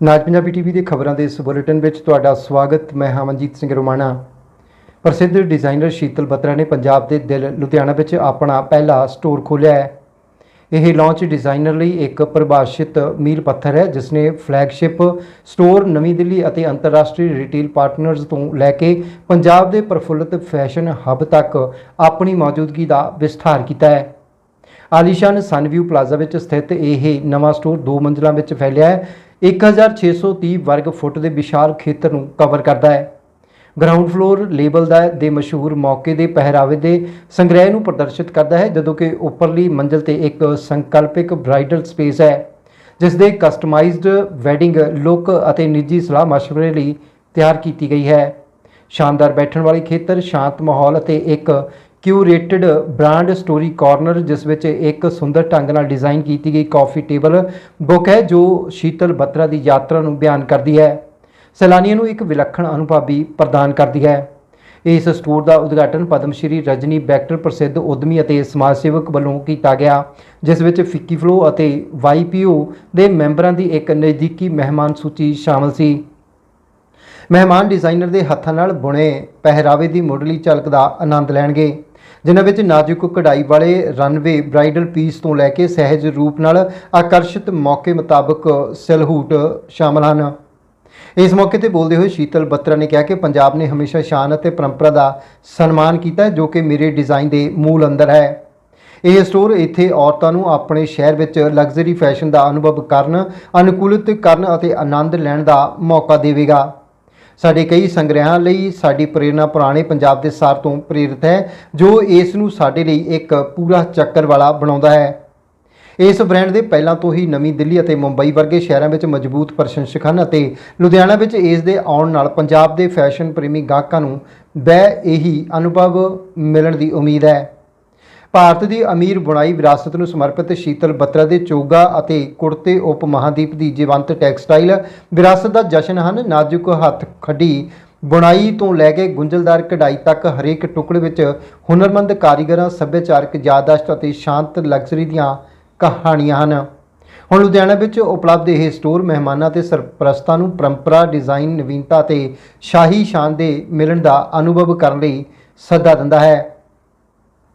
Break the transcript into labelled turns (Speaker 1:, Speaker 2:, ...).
Speaker 1: ਨਾਜ Punjabi TV ਦੇ ਖਬਰਾਂ ਦੇ ਇਸ ਬੁਲੇਟਿਨ ਵਿੱਚ ਤੁਹਾਡਾ ਸਵਾਗਤ। ਮੈਂ ਹਾਂ ਮਨਜੀਤ ਸਿੰਘ ਰੋਮਾਣਾ। ਪ੍ਰਸਿੱਧ ਡਿਜ਼ਾਈਨਰ ਸ਼ੀਤਲ ਬੱਤਰਾ ਨੇ ਪੰਜਾਬ ਦੇ ਦਿਲ ਲੁਧਿਆਣਾ ਵਿੱਚ ਆਪਣਾ ਪਹਿਲਾ ਸਟੋਰ ਖੋਲ੍ਹਿਆ ਹੈ। ਇਹ ਲਾਂਚ ਡਿਜ਼ਾਈਨਰ ਲਈ ਇੱਕ ਪਰਿਭਾਸ਼ਿਤ ਮੀਲ ਪੱਥਰ ਹੈ ਜਿਸ ਨੇ ਫਲੈਗਸ਼ਿਪ ਸਟੋਰ ਨਵੀਂ ਦਿੱਲੀ ਅਤੇ ਅੰਤਰਰਾਸ਼ਟਰੀ ਰਿਟੇਲ ਪਾਰਟਨਰਜ਼ ਤੋਂ ਲੈ ਕੇ ਪੰਜਾਬ ਦੇ ਪ੍ਰਫੁੱਲਤ ਫੈਸ਼ਨ ਹੱਬ ਤੱਕ ਆਪਣੀ ਮੌਜੂਦਗੀ ਦਾ ਵਿਸਥਾਰ ਕੀਤਾ ਹੈ। ਆਲੀਸ਼ਾਨ ਸਨਵਿਊ ਪਲਾਜ਼ਾ ਵਿੱਚ ਸਥਿਤ ਇਹ ਨਵਾਂ ਸਟੋਰ ਦੋ ਮੰਜ਼ਲਾਂ ਵਿੱਚ ਫੈਲਿਆ ਹੈ 1630 ਵਰਗ ਫੁੱਟ ਦੇ ਵਿਸ਼ਾਲ ਖੇਤਰ ਨੂੰ ਕਵਰ ਕਰਦਾ ਹੈ। ਗਰਾਊਂਡ ਫਲੋਰ ਲੇਬਲ ਦਾ ਦੇ ਮਸ਼ਹੂਰ ਮੌਕੇ ਦੇ ਪਹਿਰਾਵੇ ਦੇ ਸੰਗ੍ਰਹਿ ਨੂੰ ਪ੍ਰਦਰਸ਼ਿਤ ਕਰਦਾ ਹੈ, ਜਦੋਂ ਕਿ ਉੱਪਰਲੀ ਮੰਜ਼ਲ ਤੇ ਇੱਕ ਸੰਕਲਪਿਕ ਬ੍ਰਾਈਡਲ ਸਪੇਸ ਹੈ ਜਿਸ ਦੇ ਕਸਟਮਾਈਜ਼ਡ ਵੈਡਿੰਗ ਲੁੱਕ ਅਤੇ ਨਿੱਜੀ ਸਲਾਹ ਮਸ਼ਵਰੇ ਲਈ ਤਿਆਰ ਕੀਤੀ ਗਈ ਹੈ। ਸ਼ਾਨਦਾਰ ਬੈਠਣ ਵਾਲੇ ਖੇਤਰ, ਸ਼ਾਂਤ ਮਾਹੌਲ ਅਤੇ ਇੱਕ ਕਿਊਰੇਟਡ ਬ੍ਰਾਂਡ ਸਟੋਰੀ ਕਾਰਨਰ ਜਿਸ ਵਿੱਚ ਇੱਕ ਸੁੰਦਰ ਢੰਗ ਨਾਲ ਡਿਜ਼ਾਈਨ ਕੀਤੀ ਗਈ ਕਾਫੀ ਟੇਬਲ ਬੁੱਕ ਹੈ, ਜੋ ਸ਼ੀਤਲ ਬੱਤਰਾ ਦੀ ਯਾਤਰਾ ਨੂੰ ਬਿਆਨ ਕਰਦੀ ਹੈ। ਸੈਲਾਨੀਆਂ ਨੂੰ ਇੱਕ ਵਿਲੱਖਣ ਅਨੁਭਵ ਵੀ ਪ੍ਰਦਾਨ ਕਰਦੀ ਹੈ। ਇਸ ਸਟੋਰ ਦਾ ਉਦਘਾਟਨ ਪਦਮ ਸ਼੍ਰੀ ਰਜਨੀ ਬੈਕਟਰ ਪ੍ਰਸਿੱਧ ਉਦਮੀ ਅਤੇ ਸਮਾਜ ਸੇਵਕ ਵੱਲੋਂ ਕੀਤਾ ਗਿਆ, ਜਿਸ ਵਿੱਚ ਫਿੱਕੀ ਫਲੋ ਅਤੇ ਵਾਈਪੀਓ ਦੇ ਮੈਂਬਰਾਂ ਦੀ ਇੱਕ ਨਜ਼ਦੀਕੀ ਮਹਿਮਾਨ ਸੂਚੀ ਸ਼ਾਮਲ ਸੀ। ਮਹਿਮਾਨ ਡਿਜ਼ਾਈਨਰ ਦੇ ਹੱਥਾਂ ਨਾਲ ਬੁਣੇ ਪਹਿਰਾਵੇ ਦੀ ਮੁੱਢਲੀ ਝਲਕ ਦਾ ਆਨੰਦ ਲੈਣਗੇ। ਜਿਨ੍ਹਾਂ ਵਿੱਚ ਨਾਜ਼ੁਕ ਕਢਾਈ ਵਾਲੇ ਰਨਵੇ ਬ੍ਰਾਈਡਲ ਪੀਸ ਤੋਂ ਲੈ ਕੇ ਸਹਿਜ ਰੂਪ ਨਾਲ ਆਕਰਸ਼ਿਤ ਮੌਕੇ ਮੁਤਾਬਕ ਸਿਲਹੂਟ ਸ਼ਾਮਲ ਹਨ। ਇਸ ਮੌਕੇ ਤੇ ਬੋਲਦੇ ਹੋਏ ਸ਼ੀਤਲ ਬੱਤਰਾ ਨੇ ਕਿਹਾ ਕਿ ਪੰਜਾਬ ਨੇ ਹਮੇਸ਼ਾ ਸ਼ਾਨ ਅਤੇ ਪਰੰਪਰਾ ਦਾ ਸਨਮਾਨ ਕੀਤਾ ਜੋ ਕਿ ਮੇਰੇ ਡਿਜ਼ਾਈਨ ਦੇ ਮੂਲ ਅੰਦਰ ਹੈ। ਇਹ ਸਟੋਰ ਇੱਥੇ ਔਰਤਾਂ ਨੂੰ ਆਪਣੇ ਸ਼ਹਿਰ ਵਿੱਚ ਲਗਜ਼ਰੀ ਫੈਸ਼ਨ ਦਾ ਅਨੁਭਵ ਕਰਨ, ਅਨੁਕੂਲਿਤ ਕਰਨ ਅਤੇ ਆਨੰਦ ਲੈਣ ਦਾ ਮੌਕਾ ਦੇਵੇਗਾ। ਸਾਡੇ ਕਈ ਸੰਗ੍ਰਹਿਾਂ ਲਈ ਸਾਡੀ ਪ੍ਰੇਰਣਾ ਪੁਰਾਣੇ ਪੰਜਾਬ ਦੇ ਸਾਰ ਤੋਂ ਪ੍ਰੇਰਿਤ ਹੈ, ਜੋ ਇਸ ਨੂੰ ਸਾਡੇ ਲਈ ਇੱਕ ਪੂਰਾ ਚੱਕਰ ਵਾਲਾ ਬਣਾਉਂਦਾ ਹੈ। ਇਸ ਬ੍ਰਾਂਡ ਦੇ ਪਹਿਲਾਂ ਤੋਂ ਹੀ ਨਵੀਂ ਦਿੱਲੀ ਅਤੇ ਮੁੰਬਈ ਵਰਗੇ ਸ਼ਹਿਰਾਂ ਵਿੱਚ ਮਜ਼ਬੂਤ ਪ੍ਰਸ਼ੰਸਕ ਹਨ ਅਤੇ ਲੁਧਿਆਣਾ ਵਿੱਚ ਇਸ ਦੇ ਆਉਣ ਨਾਲ ਪੰਜਾਬ ਦੇ ਫੈਸ਼ਨ ਪ੍ਰੇਮੀ ਗਾਹਕਾਂ ਨੂੰ ਬੈ ਇਹੀ ਅਨੁਭਵ ਮਿਲਣ ਦੀ ਉਮੀਦ ਹੈ। ਭਾਰਤ ਦੀ ਅਮੀਰ ਬੁਣਾਈ ਵਿਰਾਸਤ ਨੂੰ ਸਮਰਪਿਤ ਸ਼ੀਤਲ ਬੱਤਰਾ ਦੇ ਚੋਗਾ ਅਤੇ ਕੁੜਤੇ ਉਪ ਮਹਾਦੀਪ ਦੀ ਜੀਵੰਤ ਟੈਕਸਟਾਈਲ ਵਿਰਾਸਤ ਦਾ ਜਸ਼ਨ ਹਨ। ਨਾਜ਼ੁਕ ਹੱਥ ਖੱਡੀ ਬੁਣਾਈ ਤੋਂ ਲੈ ਕੇ ਗੁੰਝਲਦਾਰ ਕਢਾਈ ਤੱਕ ਹਰੇਕ ਟੁਕੜੇ ਵਿੱਚ ਹੁਨਰਮੰਦ ਕਾਰੀਗਰਾਂ, ਸੱਭਿਆਚਾਰਕ ਯਾਦਾਸ਼ਤ ਅਤੇ ਸ਼ਾਂਤ ਲਗਜ਼ਰੀ ਦੀਆਂ ਕਹਾਣੀਆਂ ਹਨ। ਹੁਣ ਲੁਧਿਆਣਾ ਵਿੱਚ ਉਪਲਬਧ ਇਹ ਸਟੋਰ ਮਹਿਮਾਨਾਂ ਤੇ ਸਰਪ੍ਰਸਤਾਂ ਨੂੰ ਪਰੰਪਰਾ, ਡਿਜ਼ਾਈਨ, ਨਵੀਨਤਾ ਤੇ ਸ਼ਾਹੀ ਸ਼ਾਨ ਦੇ ਮਿਲਣ ਦਾ ਅਨੁਭਵ ਕਰਨ ਲਈ ਸੱਦਾ ਦਿੰਦਾ ਹੈ।